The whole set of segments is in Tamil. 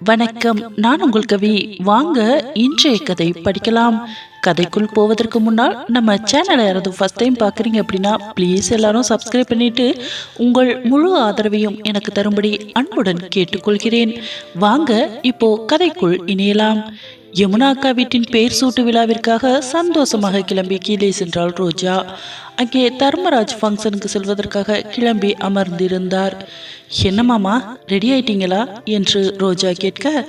வணக்கம். நான் உங்கள் கவி. வாங்க இன்றைய கதை படிக்கலாம். கதைக்குள் போவதற்கு முன்னால் நம்ம சேனலை யாராவது ஃபர்ஸ்ட் டைம் பார்க்குறீங்க அப்படின்னா ப்ளீஸ் எல்லாரும் சப்ஸ்கிரைப் பண்ணிட்டு உங்கள் முழு ஆதரவையும் எனக்கு தரும்படி அன்புடன் கேட்டுக்கொள்கிறேன். வாங்க இப்போ கதைக்குள் இணையலாம். யமுனா அக்கா வீட்டின் பெயர் சூட்டு விழாவிற்காக சந்தோஷமாக கிளம்பி கீழே சென்றாள் ரோஜா. அங்கே தர்மராஜ் ஃபங்க்ஷனுக்கு செல்வதற்காக கிளம்பி அமர்ந்திருந்தார். என்ன மாமா ரெடி ஆயிட்டீங்களா? என்று ரோஜா கேட்க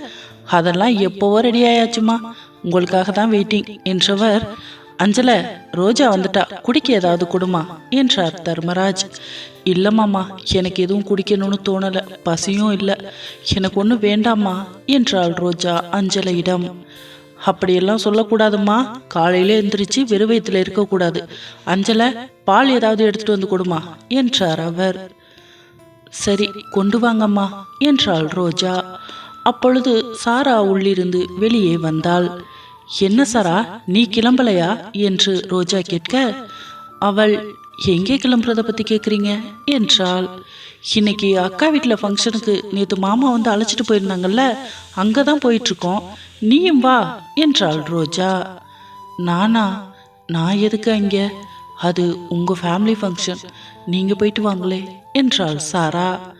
அதெல்லாம் எப்போவோ ரெடி ஆயாச்சுமா. உங்களுக்காக தான் வெயிட்டிங் என்றவர் அஞ்சல ரோஜா வந்துட்டா குடிக்க ஏதாவது கொடுமா? என்றார் தர்மராஜ். இல்லை எனக்கு எதுவும் குடிக்கணும்னு தோணலை பசியும் இல்லை. எனக்கு ஒன்றும் வேண்டாம்மா என்றாள் ரோஜா அஞ்சலையிடம். அப்படியெல்லாம் சொல்லக்கூடாதும்மா. காலையில எந்திரிச்சு வெறும் வயிற்றுல இருக்கக்கூடாது. அஞ்சலை பால் ஏதாவது எடுத்துட்டு வந்து கொடுமா என்றார் அவர். சரி கொண்டு வாங்கம்மா என்றாள் ரோஜா. அப்பொழுது சாரா உள்ளிருந்து வெளியே வந்தாள். என்ன சாரா நீ கிளம்பலையா என்று ரோஜா கேட்க அவள் எங்கே கிளம்புறதை பற்றி கேட்குறீங்க என்றால் இன்னைக்கு அக்கா வீட்டில் ஃபங்க்ஷனுக்கு நேற்று மாமா வந்து அழைச்சிட்டு போயிருந்தாங்கல்ல அங்கே தான் போயிட்டுருக்கோம். நீயும் வா என்றாள் ரோஜா. நானா? நான் எதுக்கு அங்கே? அது உங்கள் ஃபேமிலி ஃபங்க்ஷன் நீங்கள் போயிட்டு வாங்களே என்றாள் சாரா.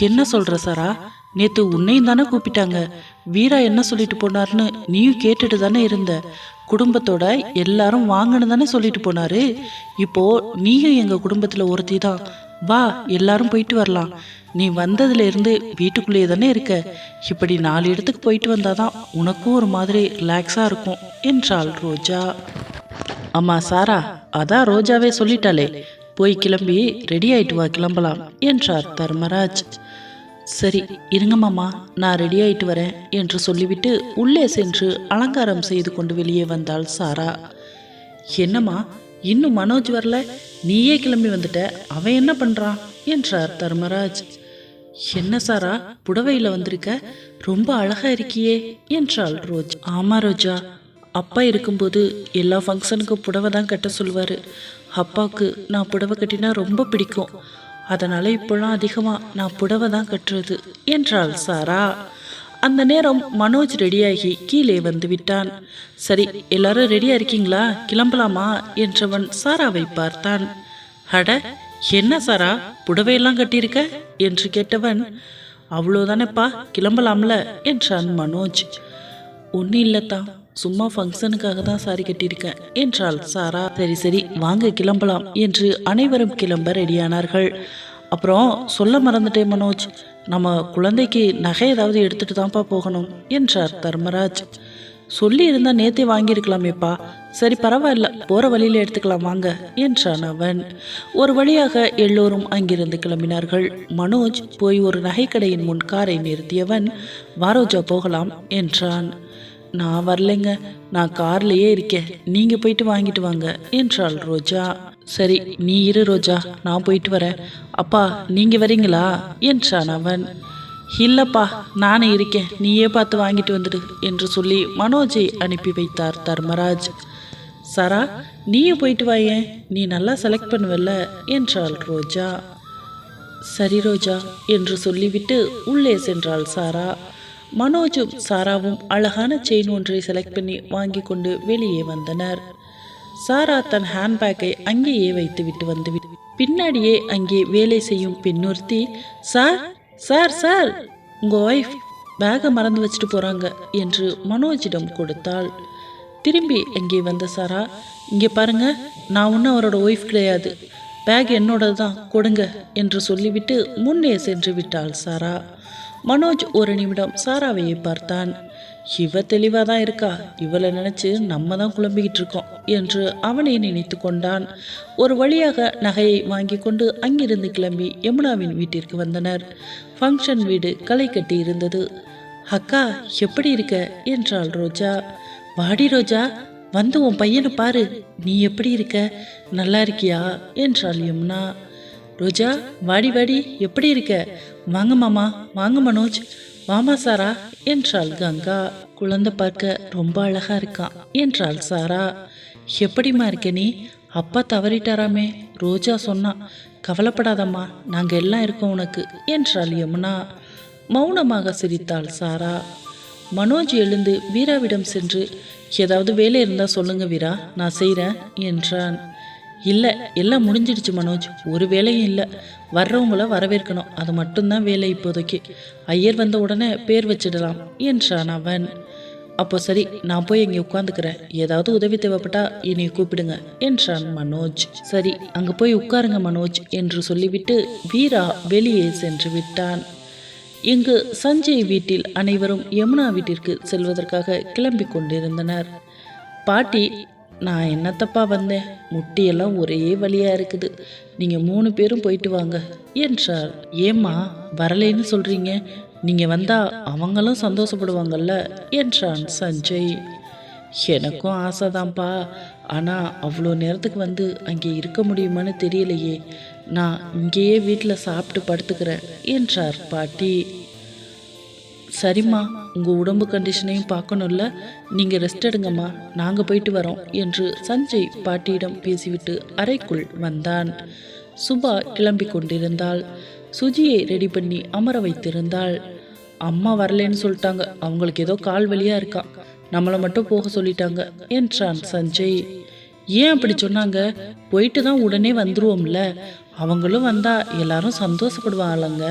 என்ன சொல்கிற சாரா? நேற்று உன்னையும் தானே கூப்பிட்டாங்க. வீரா என்ன சொல்லிட்டு போனார்னு நீயும் கேட்டுட்டு தானே இருந்த. குடும்பத்தோட எல்லாரும் வாங்கன்னு தானே சொல்லிட்டு போனாரு. இப்போ நீயும் எங்கள் குடும்பத்தில் ஒருத்தி தான். வா எல்லாரும் போயிட்டு வரலாம். நீ வந்ததுல இருந்து வீட்டுக்குள்ளேயே தானே இருக்க. இப்படி நாலு இடத்துக்கு போயிட்டு வந்தாதான் உனக்கும் ஒரு மாதிரி ரிலாக்ஸாக இருக்கும் என்றாள் ரோஜா. அம்மா சாரா அதான் ரோஜாவே சொல்லிட்டாளே. போய் கிளம்பி ரெடி ஆயிட்டு வா கிளம்பலாம் என்றார் தர்மராஜ். சரி இருங்க மாமா நான் ரெடி ஆயிட்டு வரேன் என்று சொல்லிவிட்டு உள்ளே சென்று அலங்காரம் செய்து கொண்டு வெளியே வந்தாள் சாரா. என்னம்மா இன்னும் மனோஜ் வரல? நீயே கிளம்பி வந்துட்ட அவன் என்ன பண்றான் என்றார் தர்மராஜ். என்ன சாரா புடவையில் வந்திருக்க? ரொம்ப அழகா இருக்கியே என்றாள் ரோஜ். ஆமா ரோஜா அப்பா இருக்கும்போது எல்லா ஃபங்க்ஷனுக்கும் புடவை தான் கட்ட சொல்லுவார். அப்பாவுக்கு நான் புடவை கட்டினா ரொம்ப பிடிக்கும். அதனால இப்போலாம் அதிகமாக நான் புடவை தான் கட்டுறது என்றாள் சாரா. அந்த நேரம் மனோஜ் ரெடியாகி கீழே வந்து விட்டான். சரி எல்லாரும் ரெடியா இருக்கீங்களா? கிளம்பலாமா? என்றவன் சாராவை பார்த்தான். அட என்ன சாரா புடவையெல்லாம் கட்டியிருக்க? என்று கேட்டவன் அவ்வளோதானேப்பா கிளம்பலாம்ல என்றான் மனோஜ். ஒன்றும் இல்லைத்தான் சும்மா ஃபங்க்ஷனுக்காக தான் சாரி கட்டியிருக்கேன். என்றாள் சாரா. சரி சரி வாங்க கிளம்பலாம் என்று அனைவரும் கிளம்ப ரெடியானார்கள். அப்புறம் சொல்ல மறந்துட்டேன் மனோஜ். நம்ம குழந்தைக்கு நகை ஏதாவது எடுத்துட்டு தான்ப்பா போகணும் என்றார் தர்மராஜ். சொல்லி இருந்தா நேத்தே வாங்கியிருக்கலாமேப்பா. சரி பரவாயில்ல போற வழியில எடுத்துக்கலாம் வாங்க என்றான் அவன். ஒரு வழியாக எல்லோரும் அங்கிருந்து கிளம்பினார்கள். மனோஜ் போய் ஒரு நகைக்கடையின் முன் காரை நிறுத்தியவன் வாரோஜா போகலாம் என்றான். நான் வரலைங்க. நான் கார்லயே இருக்கேன். நீங்க போயிட்டு வாங்கிட்டு வாங்க என்றாள் ரோஜா. சரி நீ இரு ரோஜா. நான் போயிட்டு வரேன். அப்பா நீங்க வரீங்களா? என்றான் அவன். இல்லப்பா நானே இருக்கேன். நீயே பார்த்து வாங்கிட்டு வந்துடு என்று சொல்லி மனோஜை அனுப்பி வைத்தார் தர்மராஜ். சரா நீயும் போயிட்டு வாயேன் நீ நல்லா செலக்ட் பண்ணுவல்ல என்றாள் ரோஜா. சரி ரோஜா என்று சொல்லிவிட்டு உள்ளே சென்றாள் சாரா. மனோஜும் சாராவும் அழகான செயின் ஒன்றை செலக்ட் பண்ணி வாங்கி கொண்டு வெளியே வந்தனர். சாரா தன் ஹேண்ட்பேக்கை அங்கேயே வைத்து விட்டு வந்து பின்னாடியே அங்கே வேலை செய்யும் பெண்ணுறுத்தி சார் சார் சார் உங்க ஒய்ஃப் பேகை மறந்து வச்சுட்டு போறாங்க என்று மனோஜிடம் கொடுத்தாள். திரும்பி அங்கே வந்த சாரா இங்கே பாருங்க நான் ஒன்றும் அவரோட ஒய்ஃப் கிடையாது. பேக் என்னோடது தான் கொடுங்க என்று சொல்லிவிட்டு முன்னே சென்று விட்டாள் சாரா. மனோஜ் ஒரு நிமிடம் சாராவையை பார்த்தான். இவ தெளிவாக தான் இருக்கா? இவளை நினச்சி நம்ம தான் குழம்பிக்கிட்டு இருக்கோம் என்று அவனை நினைத்து கொண்டான். ஒரு வழியாக நகையை வாங்கி கொண்டு அங்கிருந்து கிளம்பி யமுனாவின் வீட்டிற்கு வந்தனர். ஃபங்க்ஷன் வீடு களை கட்டி இருந்தது. அக்கா எப்படி இருக்க? என்றாள் ரோஜா. வாடி ரோஜா வந்து உன் பையனை பாரு. நீ எப்படி இருக்க? நல்லா இருக்கியா? என்றாள் யமுனா. ரோஜா வாடி வாடி. எப்படி இருக்க? வாங்க மாமா வாங்க மனோஜ். வாமா சாரா என்றாள் கங்கா. குழந்தை பார்க்க ரொம்ப அழகா இருக்கான் என்றாள் சாரா. எப்படிம்மா இருக்க நீ? அப்பா தவறிட்டாராமே ரோஜா சொன்னா. கவலைப்படாதம்மா நாங்கள் எல்லாம் இருக்கோம் உனக்கு என்றாள் யமுனா. மௌனமாக சிரித்தாள் சாரா. மனோஜ் எழுந்து வீராவிடம் சென்று ஏதாவது வேலை இருந்தால் சொல்லுங்க வீரா நான் செய்கிறேன் என்றான். இல்லை எல்லாம் முடிஞ்சிடுச்சு மனோஜ். ஒரு வேலையும் இல்லை. வர்றவங்கள வரவேற்கணும். அது மட்டும்தான் வேலை இப்போதைக்கு. ஐயர் வந்த உடனே பேர் வச்சிடலாம் என்றான் அவன். அப்போ சரி நான் போய் இங்கே உட்காந்துக்கிறேன். ஏதாவது உதவி தேவைப்பட்டா என்னை கூப்பிடுங்க என்றான் மனோஜ். சரி அங்கே போய் உட்காருங்க மனோஜ் என்று சொல்லிவிட்டு வீரா வெளியே சென்று விட்டான். இங்கு சஞ்சய் வீட்டில் அனைவரும் யமுனா வீட்டிற்கு செல்வதற்காக கிளம்பி கொண்டிருந்தனர். பாட்டி நான் என்னத்தப்பா வந்தேன்? முட்டியெல்லாம் ஒரே வழியா இருக்குது. நீங்க மூணு பேரும் போயிட்டு வாங்க. என்றார் ஏம்மா வரலைன்னு சொல்றீங்க? நீங்க வந்தா அவங்களும் சந்தோஷப்படுவாங்கல்ல? என்றான் சஞ்சய். எனக்கும் ஆசைதான்ப்பா. ஆனால் அவ்வளோ நேரத்துக்கு வந்து அங்கே இருக்க முடியுமான்னு தெரியலையே. நான் இங்கேயே வீட்டில் சாப்பிட்டு படுத்துக்கிறேன் என்றார் பாட்டி. சரிம்மா உங்கள் உடம்பு கண்டிஷனையும் பார்க்கணும்ல? நீங்கள் ரெஸ்ட் எடுங்கம்மா. நாங்கள் போயிட்டு வரோம் என்று சஞ்சய் பாட்டியிடம் பேசிவிட்டு அறைக்குள் வந்தான். சுபா கிளம்பி கொண்டிருந்தாள். சுஜியை ரெடி பண்ணி அமர வைத்திருந்தாள். அம்மா வரலைன்னு சொல்லிட்டாங்க. அவங்களுக்கு ஏதோ கால் வலியாக இருக்கான் நம்மளை மட்டும் போக சொல்லிட்டாங்க என்றான் சஞ்சய். ஏன் அப்படி சொன்னாங்க? போயிட்டு தான் உடனே வந்துருவோம்ல. அவங்களும் வந்தா எல்லாரும் சந்தோஷப்படுவாங்களங்க.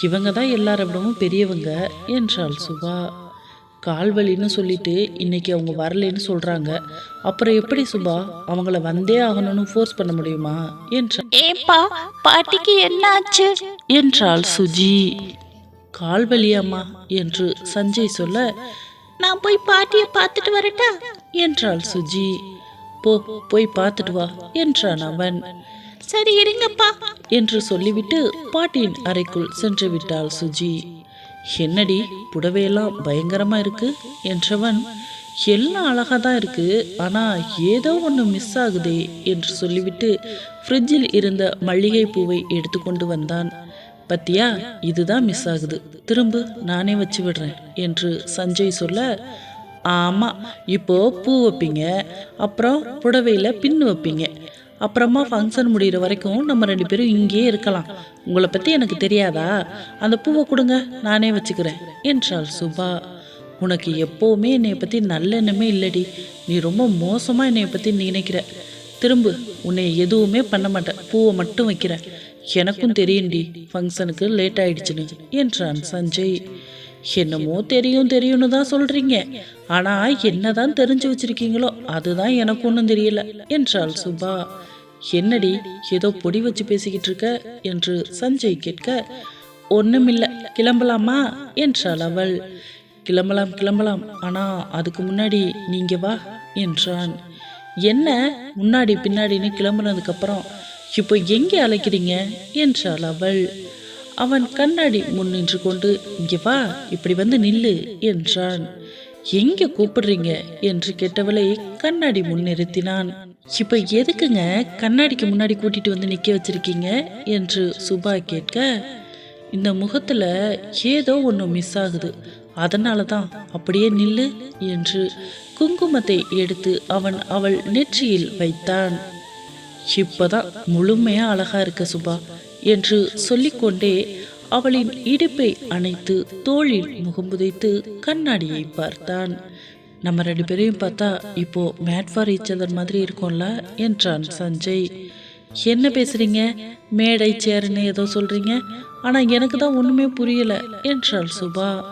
இவங்க தான் எல்லாரை விடவும் பெரியவங்க என்றாள் சுபா. கால்வலின்னு சொல்லிட்டு இன்னைக்கு அவங்க வரலைன்னு சொல்றாங்க. அப்புறம் எப்படி சுபா? அவங்கள வந்தே ஆகணும்னு ஃபோர்ஸ் பண்ண முடியுமா? என்றான் ஏப்பா பாட்டிக்கு என்னாச்சு? என்றாள் சுஜி. கால்வலியாம்மா என்று சஞ்சய் சொல்ல நான் போய் பாட்டியை பார்த்துட்டு வரட்டா? என்றாள் சுஜி. போ போய் பார்த்துட்டு வா என்றான் அவன். சரி இருங்கப்பா என்று சொல்லிவிட்டு பாட்டியின் அறைக்குள் சென்று விட்டாள் சுஜி. என்னடி புடவையெல்லாம் பயங்கரமா இருக்கு என்றவன் எல்லாம் அழகா தான் இருக்கு ஆனா ஏதோ ஒன்று மிஸ் ஆகுதே என்று சொல்லிவிட்டு ஃப்ரிட்ஜில் இருந்த மல்லிகை பூவை எடுத்துக்கொண்டு வந்தான். பத்தியா இதுதான் மிஸ் ஆகுது. திரும்ப நானே வச்சு விடுறேன் என்று சஞ்சய் சொல்ல ஆமா இப்போ பூ வைப்பீங்க அப்புறம் புடவையில பின்னு வைப்பீங்க அப்புறமா ஃபங்க்ஷன் முடிகிற வரைக்கும் நம்ம ரெண்டு பேரும் இங்கேயே இருக்கலாம். உங்களை பற்றி எனக்கு தெரியாதா? அந்த பூவை கொடுங்க நானே வச்சுக்கிறேன் என்றாள் சுபா. உனக்கு எப்போவுமே என்னை பற்றி நல்ல எண்ணமே இல்லடி. நீ ரொம்ப மோசமாக என்னை பற்றி நினைக்கிற. திரும்ப உன்னை எதுவுமே பண்ண மாட்டேன். பூவை மட்டும் வைக்கிறேன். எனக்கும் தெரியும்டி ஃபங்க்ஷனுக்கு லேட் ஆயிடுச்சுன்னு என்றான் சஞ்சய். என்னமோ தெரியும் தெரியும்னு தான் சொல்கிறீங்க ஆனால் என்னதான் தெரிஞ்சு வச்சிருக்கீங்களோ அதுதான் எனக்கு ஒன்றும் தெரியல என்றாள் சுபா. என்னடி ஏதோ பொடி வச்சு பேசிக்கிட்டு இருக்க என்று சஞ்சய் கேட்க ஒண்ணுமில்ல கிளம்பலாமா? என்றாள் அவள். கிளம்பலாம் கிளம்பலாம். ஆனா அதுக்கு முன்னாடி நீங்க வா என்றான். என்ன? முன்னாடி பின்னாடின்னு கிளம்புனதுக்கு அப்புறம் இப்போ எங்கே அழைக்கிறீங்க என்றாள் அவள். அவன் கண்ணாடி முன் நின்று கொண்டு இங்கே வா இப்படி வந்து நில்லு என்றான். எங்க கூப்பிடுறீங்க? என்று கேட்டவளை கண்ணாடி முன் நிறுத்தினான். இப்போ எதுக்குங்க கண்ணாடிக்கு முன்னாடி கூட்டிட்டு வந்து நிற்க வச்சிருக்கீங்க? என்று சுபா கேட்க இந்த முகத்தில் ஏதோ ஒன்று மிஸ் ஆகுது. அதனால தான் அப்படியே நில்லு என்று குங்குமத்தை எடுத்து அவன் அவள் நெற்றியில் வைத்தான். இப்போதான் முழுமையாக அழகாக இருக்க சுபா என்று சொல்லிக்கொண்டே அவளின் இடுப்பை அணைத்து தோளில் முகம்புதைத்து கண்ணாடியை பார்த்தான். நம்ம ரெண்டு பேரையும் பார்த்தா இப்போ மேட் ஃபார் ஈச் அதர் மாதிரி இருக்கும்ல என்றான் சஞ்சய். என்ன பேசுறீங்க? மேடை சேர்னு ஏதோ சொல்றீங்க. ஆனா எனக்கு தான் ஒண்ணுமே புரியல என்றாள் சுபா.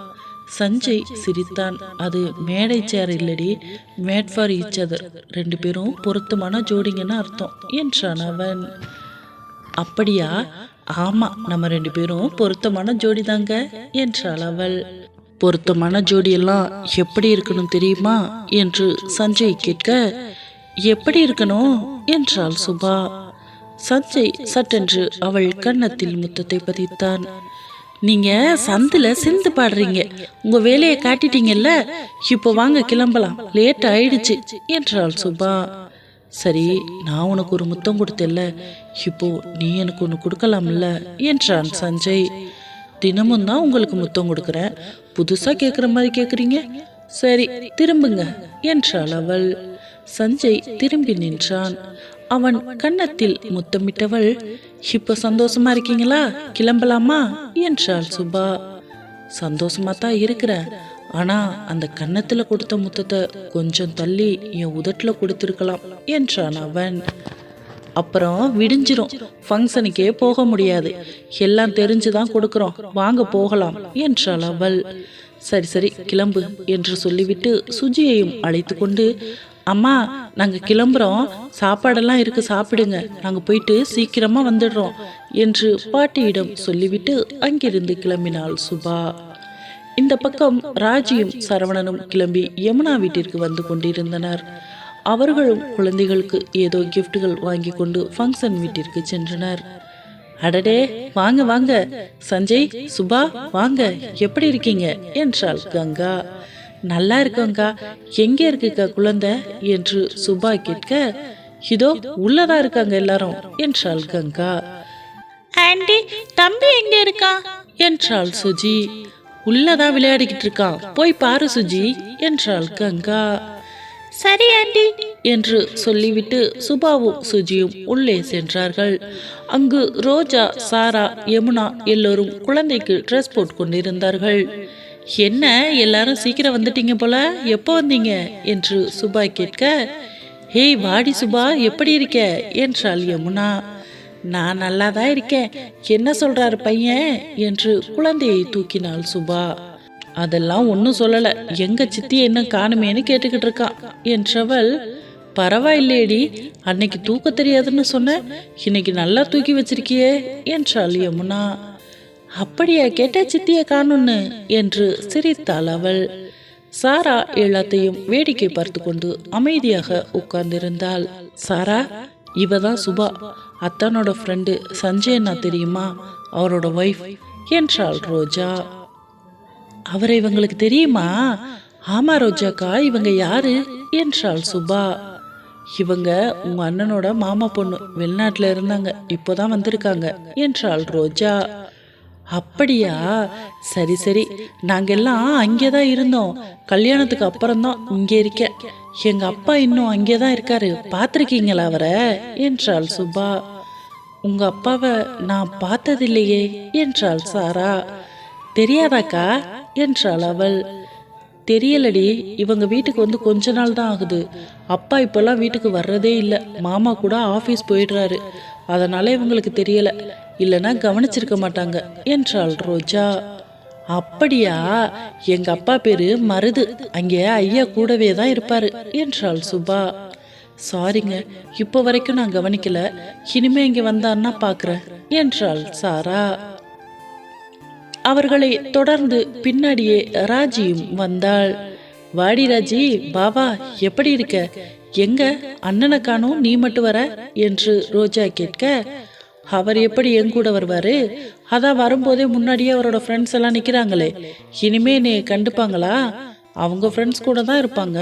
சஞ்சய் சிரித்தான். அது மேடை சேர் இல்லடி. மேட் ஃபார் ஈச் அதர் ரெண்டு பேரும் பொருத்தமான ஜோடிங்கன்னு அர்த்தம் என்றான் அவன். அப்படியா? ஆமா நம்ம ரெண்டு பேரும் பொருத்தமான ஜோடி தாங்க என்றாள் அவள். பொருத்தமான ஜோடியெல்லாம் எப்படி இருக்கணும் தெரியுமா என்று சஞ்சய் கேட்க எப்படி இருக்கணும்? என்றாள் சுபா. சஞ்சய் சட்டென்று அவள் கன்னத்தில் முத்தத்தை பதித்தான். நீங்க சந்தில சிந்து பாடுறீங்க. உங்க வேலையை காட்டிட்டீங்கல்ல. இப்போ வாங்க கிளம்பலாம். லேட் ஆயிடுச்சு என்றாள் சுபா. சரி நான் உனக்கு ஒரு முத்தம் கொடுத்தேல்ல. இப்போ நீ எனக்கு ஒன்று கொடுக்கலாம்ல என்றான் சஞ்சய். தினமும் தான் உங்களுக்கு முத்தம் கொடுக்குறேன். புதுசாக கேட்குற மாதிரி கேட்குறீங்க சரி திரும்புங்க என்றாள் அவள். சஞ்சய் திரும்பி நின்றான். அவன் கன்னத்தில் முத்தமிட்டவள் இப்போ சந்தோஷமா இருக்கீங்களா? கிளம்பலாமா? என்றாள் சுபா. சந்தோஷமா தான் இருக்கிறேன். ஆனா அந்த கன்னத்துல கொடுத்த முத்தத்தை கொஞ்சம் தள்ளி என் உதட்டுல கொடுத்திருக்கலாம் என்றான் அவன். அப்புறம் விடிஞ்சிரும். ஃபங்க்ஷனுக்கே போக முடியாது. எல்லாம் தெரிஞ்சு தான் கொடுக்குறோம். வாங்க போகலாம் என்றாள் அவள் சரி சரி கிளம்பு என்று சொல்லிவிட்டு சுஜியையும் அழைத்து கொண்டு அம்மா நாங்கள் கிளம்புறோம். சாப்பாடெல்லாம் இருக்கு சாப்பிடுங்க. நாங்கள் போயிட்டு சீக்கிரமாக வந்துடுறோம் என்று பாட்டியிடம் சொல்லிவிட்டு அங்கிருந்து கிளம்பினாள் சுபா. இந்த பக்கம் ராஜியும் சரவணனும் கிளம்பி யமுனா வீட்டிற்கு வந்து கொண்டிருந்தனர். அவர்களும் குழந்தைகளுக்கு ஏதோ கிஃப்ட்டுகள் வாங்கி கொண்டு ஃபங்க்ஷன் வீட்டிற்கு சென்றனர். அடடே வாங்க வாங்க. சஞ்சய் சுபா வாங்க. எப்படி இருக்கீங்க? என்றாள் கங்கா. நல்லா இருக்கங்கா எங்க இருக்குக்கா குழந்தை? என்று சுபா கேட்க இதோ உள்ளதா இருக்காங்க எல்லாரும் என்றாள் கங்கா. ஆண்டி தம்பி எங்க இருக்கா? என்றாள் சுஜி. உள்ளதா விளையாடிக்கிட்டு இருக்கான். போய் பாரு சுஜி என்றாள் கங்கா. சரி ஆண்டி என்று சொல்லிவிட்டு சுபாவும் சுஜியும் உள்ளே சென்றார்கள். அங்கு ரோஜா சாரா யமுனா எல்லோரும் குழந்தைக்கு ட்ரெஸ் போட்டு கொண்டிருந்தார்கள். என்ன எல்லாரும் சீக்கிரம் வந்துட்டீங்க போல? எப்போ வந்தீங்க? என்று சுபா கேட்க ஹேய் வாடி சுபா எப்படி இருக்க? என்றாள் யமுனா. நான் நல்லா தான் இருக்கேன். என்ன சொல்றாரு பையன்? என்று குழந்தையை தூக்கினாள் சுபா. அதெல்லாம் ஒன்றும் சொல்லலை. எங்கள் சித்தி என்ன காணுமேன்னு கேட்டுக்கிட்டு இருக்கான் என்றவள் பரவாயில்லையேடி அன்னைக்கு தூக்க தெரியாதுன்னு சொன்ன. இன்னைக்கு நல்லா தூக்கி வச்சிருக்கியே என்றாள் யமுனா. அப்படியா கேட்ட சித்திய காணுன்னு என்று சிரித்தாள் அவள். சாரா எல்லாத்தையும் வேடிக்கை பார்த்து கொண்டு அமைதியாக உட்கார்ந்திருந்தாள். சாரா இவ தான் சுபா. அத்தானோட ஃப்ரெண்டு சஞ்சயனா தெரியுமா? அவரோட ஒய்ஃப் என்றாள் ரோஜா. அவரை இவங்களுக்கு தெரியுமா? ஆமா ரோஜாக்கா இவங்க யாரு என்றாள் சுபா. இவங்க உங்க அண்ணனோட மாமா பொண்ணு வெளிநாட்டுல இருந்தாங்க இப்போதான் வந்திருக்காங்க என்றாள் ரோஜா. அப்படியா? சரி சரி. நாங்கெல்லாம் எல்லாம் அங்கேதான் இருந்தோம். கல்யாணத்துக்கு அப்புறம்தான் இங்கே இருக்கேன் எங்க அப்பா இன்னும் அங்கே தான் இருக்காரு. பார்த்துருக்கீங்களா அவரை? என்றாள் சுபா. உங்க அப்பாவை நான் பார்த்ததில்லையே என்றாள் சாரா. தெரியாதாக்கா? என்றாள் அவள். தெரியலடி இவங்க வீட்டுக்கு வந்து கொஞ்ச நாள் தான் ஆகுது. அப்பா இப்போல்லாம் வீட்டுக்கு வர்றதே இல்லை. மாமா கூட ஆஃபீஸ் போயிடுறாரு. அதனால இவங்களுக்கு தெரியல. இல்லைன்னா கவனிச்சிருக்க மாட்டாங்க என்றாள் ரோஜா. அப்படியா? எங்க அப்பா பேரு மருது. அங்கே ஐயா கூடவே தான் இருப்பாரு என்றாள் சுபா. சாரிங்க இப்போ வரைக்கும் நான் கவனிக்கல. இனிமே இங்கே வந்தான்னா பார்க்குறேன் என்றாள் சாரா. அவர்களை தொடர்ந்து பின்னாடியே ராஜியும் வந்தாள். வாடி ராஜி பாபா எப்படி இருக்க? எங்க? அண்ணனை காணும் நீ மட்டும் வர? என்று ரோஜா கேட்க அவர் எப்படி என் கூட வருவாரு? அதான் வரும்போதே முன்னாடியே அவரோட ஃப்ரெண்ட்ஸ் எல்லாம் நிக்கிறாங்களே. இனிமே நீ கண்டுப்பாங்களா? அவங்க ஃப்ரெண்ட்ஸ் கூட தான் இருப்பாங்க.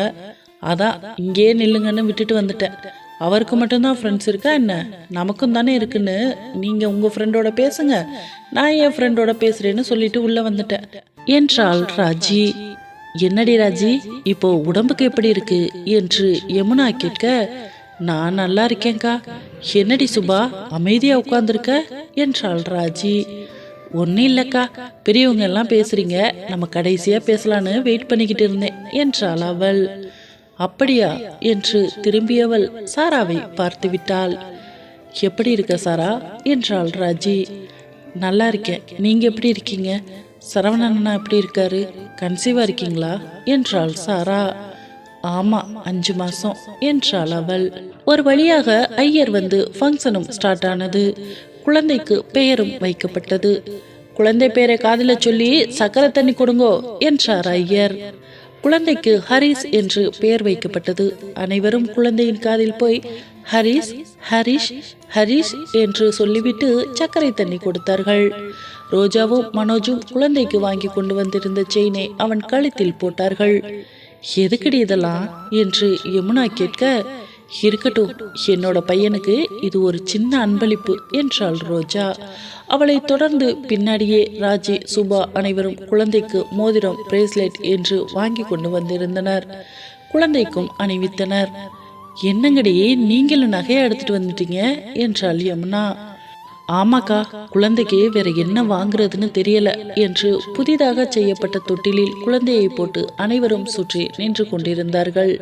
அதான் இங்கேயே நில்லுங்கன்னு விட்டுட்டு வந்துட்டேன். அவருக்கு மட்டும்தான் ஃப்ரெண்ட்ஸ் இருக்கா என்ன? நமக்கும் தானே இருக்குன்னு. நீங்கள் உங்கள் ஃப்ரெண்டோட பேசுங்க. நான் என் ஃப்ரெண்டோட பேசுகிறேன்னு சொல்லிட்டு உள்ளே வந்துட்டேன். என்றாள் ராஜி. என்னடி ராஜி இப்போ உடம்புக்கு எப்படி இருக்கு? என்று யமுனா கேட்க நான் நல்லா இருக்கேன்க்கா. என்னடி சுபா அமைதியாக உட்காந்துருக்க என்றாள் ராஜி. ஒன்றும் இல்லைக்கா. பெரியவங்க எல்லாம் பேசுறீங்க. நம்ம கடைசியாக பேசலான்னு வெயிட் பண்ணிக்கிட்டு இருந்தேன் என்றாள் அவள். அப்படியா என்று திரும்பியவள் சாராவை பார்த்து விட்டாள் எப்படி இருக்க சாரா? என்றாள் ராஜி. நல்லா இருக்கேன். நீங்க எப்படி இருக்கீங்க? சரவணன் அண்ணா எப்படி இருக்காரு? கன்சீவா இருக்கீங்களா? என்றாள் சாரா. ஆமா அஞ்சு மாசம் என்றாள் அவள். ஒரு வழியாக ஐயர் வந்து ஃபங்க்ஷனும் ஸ்டார்ட் ஆனது. குழந்தைக்கு பெயரும் வைக்கப்பட்டது. குழந்தை பெயரை காதில் சொல்லி சக்கரை தண்ணி கொடுங்கோ என்றார் ஐயர். குழந்தைக்கு ஹரிஸ் என்று பெயர் வைக்கப்பட்டது. அனைவரும் குழந்தையின் காதில் போய் ஹரிஸ் ஹரிஷ் ஹரிஷ் என்று சொல்லிவிட்டு சர்க்கரை தண்ணி கொடுத்தார்கள். ரோஜாவும் மனோஜும் குழந்தைக்கு வாங்கி கொண்டு வந்திருந்த செயினை அவன் கழுத்தில் போட்டார்கள். எதுக்கடி இதெல்லாம்? என்று யமுனா கேட்க இருக்கட்டும் என்னோட பையனுக்கு இது ஒரு சின்ன அன்பளிப்பு என்றாள் ரோஜா. அவளை தொடர்ந்து பின்னாடியே ராஜி சுபா அனைவரும் குழந்தைக்கு மோதிரம் பிரேஸ்லெட் என்று வாங்கி கொண்டு வந்திருந்தனர். குழந்தைக்கும் அணிவித்தனர். என்னங்கடியே நீங்களும் நகையை எடுத்துட்டு வந்துட்டீங்க? என்றாள் யமுனா. ஆமாக்கா குழந்தைக்கு வேற என்ன வாங்குறதுன்னு தெரியல என்று புதிதாக செய்யப்பட்ட தொட்டிலில் குழந்தையை போட்டு அனைவரும் சுற்றி நின்று கொண்டிருந்தார்கள்.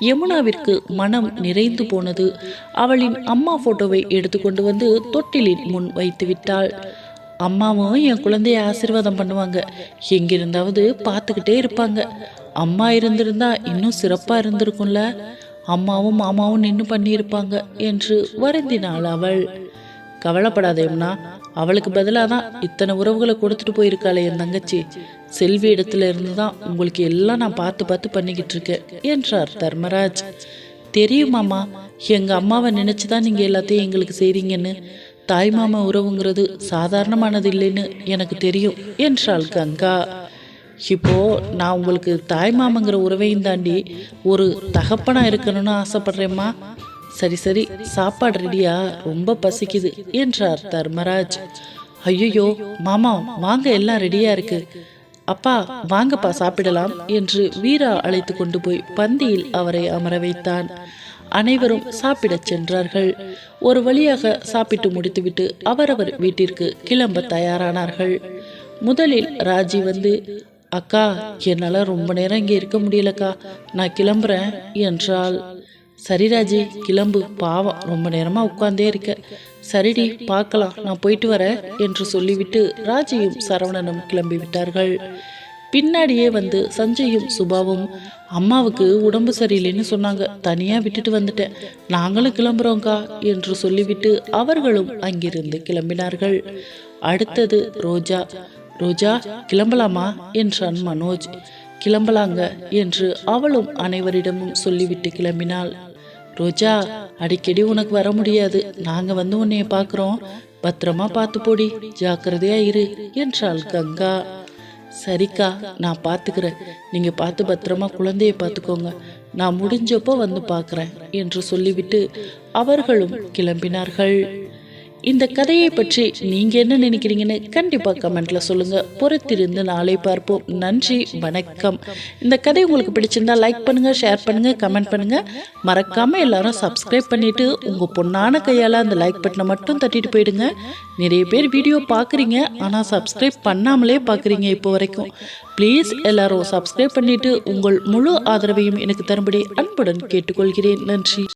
யமுனாவிற்கு மனம் நிறைந்து போனது. அவளின் அம்மா போட்டோவை எடுத்துக்கொண்டு வந்து தொட்டிலின் முன் வைத்து விட்டாள். அம்மாவும் என் குழந்தைய ஆசீர்வாதம் பண்ணுவாங்க. எங்கிருந்தாவது பார்த்துக்கிட்டே இருப்பாங்க. அம்மா இருந்திருந்தா இன்னும் சிறப்பாக இருந்திருக்கும்ல. அம்மாவும் மாமாவும் நின்று பண்ணியிருப்பாங்க என்று வருந்தினாள் அவள். கவலைப்படாத யமுனா அவளுக்கு பதிலாக தான் இத்தனை உறவுகளை கொடுத்துட்டு போயிருக்காளே என் தங்கச்சி. செல்வி இடத்துல இருந்து தான் உங்களுக்கு எல்லாம் நான் பார்த்து பார்த்து பண்ணிக்கிட்டு இருக்கேன் என்றார் தர்மராஜ். தெரியுமாமா எங்கள் அம்மாவை நினச்சி தான் நீங்கள் எல்லாத்தையும் எங்களுக்கு செய்கிறீங்கன்னு தாய் மாமா உறவுங்கிறது சாதாரணமானது இல்லைன்னு எனக்கு தெரியும் என்றாள் கங்கா. இப்போ நான் உங்களுக்கு தாய் மாமங்கிற உறவையும் தாண்டி ஒரு தகப்பனாக இருக்கணும்னு ஆசைப்படுறேம்மா. சரி சரி சாப்பாடு ரெடியா? ரொம்ப பசிக்குது என்றார் தர்மராஜ். ஐயோ மாமா வாங்க எல்லாம் ரெடியா இருக்கு. அப்பா வாங்கப்பா சாப்பிடலாம் என்று வீரா அழைத்து கொண்டு போய் பந்தியில் அவரை அமர வைத்தான். அனைவரும் சாப்பிடச் சென்றார்கள். ஒரு வழியாக சாப்பிட்டு முடித்துவிட்டு அவரவர் வீட்டிற்கு கிளம்ப தயாரானார்கள். முதலில் ராஜி வந்து அக்கா என்னால் ரொம்ப நேரம் இங்கே இருக்க முடியலக்கா. நான் கிளம்புறேன் என்றாள். சரி ராஜி கிளம்பு. பாவம் ரொம்ப நேரமாக உட்கார்ந்தே இருக்க. சரிடி பார்க்கலாம். நான் போயிட்டு வரேன் என்று சொல்லிவிட்டு ராஜியும் சரவணனும் கிளம்பி விட்டார்கள். பின்னாடியே வந்து சஞ்சயும் சுபாவும் அம்மாவுக்கு உடம்பு சரியில்லைன்னு சொன்னாங்க. தனியாக விட்டுட்டு வந்துட்டேன். நாங்களும் கிளம்புறோங்க்கா என்று சொல்லிவிட்டு அவர்களும் அங்கிருந்து கிளம்பினார்கள். அடுத்தது ரோஜா. ரோஜா கிளம்பலாமா? என்றான் மனோஜ். கிளம்பலாங்க என்று அவளும் அனைவரிடமும் சொல்லிவிட்டு கிளம்பினாள். ரோஜா அடிக்கடி உனக்கு வர முடியாது. நாங்க வந்து உன்னைய பார்க்குறோம் பத்திரமா பார்த்து போடி. ஜாக்கிரதையா இரு என்றாள் கங்கா. சரிக்கா நான் பார்த்துக்கிறேன் நீங்கள் பார்த்து பத்திரமா குழந்தைய பார்த்துக்கோங்க நான் முடிஞ்சப்போ வந்து பார்க்குறேன் என்று சொல்லிவிட்டு அவர்களும் கிளம்பினார்கள். இந்த கதையை பற்றி நீங்க என்ன நினைக்கிறீங்கன்னு கண்டிப்பா கமெண்ட்ல சொல்லுங்க. பொறுத்திருந்து நாளை பார்ப்போம். நன்றி வணக்கம். இந்த கதை உங்களுக்கு பிடிச்சிருந்தா லைக் பண்ணுங்க ஷேர் பண்ணுங்க கமெண்ட் பண்ணுங்க. மறக்காம எல்லாரும் சப்ஸ்கிரைப் பண்ணிட்டு உங்க பொண்ணான கையால அந்த லைக் பட்டனை மட்டும் தட்டிட்டு போயிடுங்க. நிறைய பேர் வீடியோ பார்க்குறீங்க ஆனால் சப்ஸ்கிரைப் பண்ணாமலே பார்க்குறீங்க இப்போ வரைக்கும். ப்ளீஸ் எல்லாரும் சப்ஸ்கிரைப் பண்ணிட்டு உங்கள் முழு ஆதரவையும் எனக்கு தரும்படி அன்புடன் கேட்டுக்கொள்கிறேன். நன்றி.